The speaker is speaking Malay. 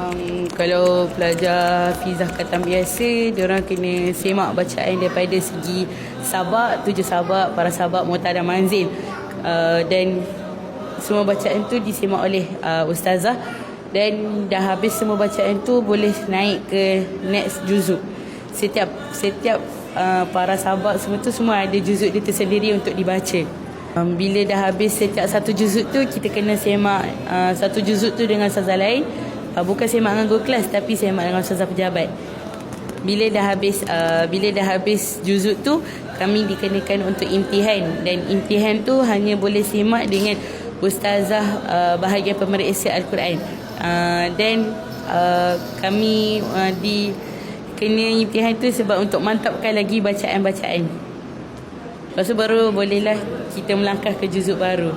Um, kalau pelajar fizah katan biasa, diorang kena semak bacaan daripada segi sabak, tujuh sabak, para sabak, mutar dan manzil. Uh, dan semua bacaan tu disemak oleh uh, ustazah dan dah habis semua bacaan tu boleh naik ke next juzuk. Setiap setiap uh, para sahabat semua tu semua ada juzuk dia tersendiri untuk dibaca. Um, bila dah habis setiap satu juzuk tu kita kena semak uh, satu juzuk tu dengan ustazah lain. Uh, bukan semak dengan guru kelas tapi semak dengan ustazah pejabat. Bila dah habis uh, bila dah habis juzuk tu kami dikenakan untuk imtihan dan imtihan tu hanya boleh semak dengan ustazah uh, bahagian pemeriksa al-Quran. Uh, dan uh, kami uh, di kena imtihan tu sebab untuk mantapkan lagi bacaan-bacaan. Lepas tu baru bolehlah kita melangkah ke juzuk baru.